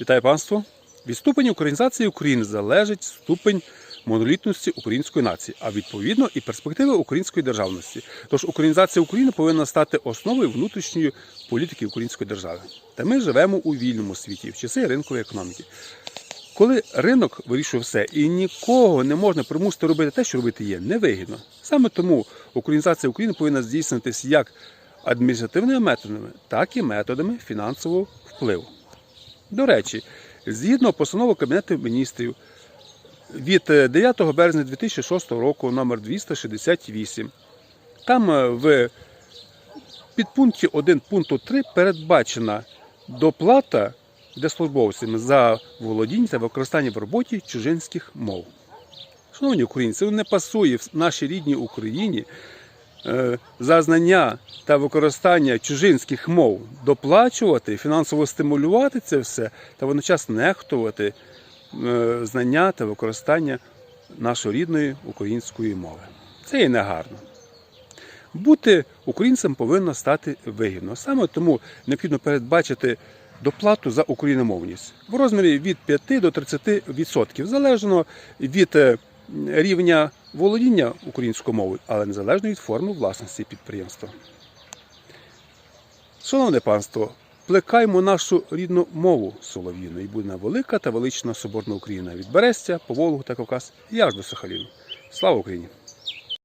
Вітаю панство! Від ступені українізації України залежить ступень монолітності української нації, а відповідно і перспективи української державності. Тож українізація України повинна стати основою внутрішньої політики української держави. Та ми живемо у вільному світі в часи ринкової економіки. Коли ринок вирішує все і нікого не можна примусити робити те, що робити є, невигідно. Саме тому українізація України повинна здійснитися як адміністративними методами, так і методами фінансового впливу. До речі, згідно постанови Кабінету міністрів від е, 9 березня 2006 року номер 268, там е, в підпункті 1 пункту 3 передбачена доплата держслужбовцям за володіння та використання в роботі чужинських мов. Шановні українці, не пасує в нашій рідній Україні е, за знання та використання чужинських мов доплачувати, фінансово стимулювати це все та водночас нехтувати е, знання та використання нашої рідної української мови. Це є негарно. Бути українцем повинно стати вигідно. Саме тому необхідно передбачити доплату за україномовність в розмірі від 5 до 30%, залежно від е, рівня володіння українською мовою, але незалежно від форми власності підприємства. Шановне панство, плекаймо нашу рідну мову солов'їну, і буде велика та велична соборна Україна від Берестя, по Волгу та Кавказ і аж до Сахаліну. Слава Україні!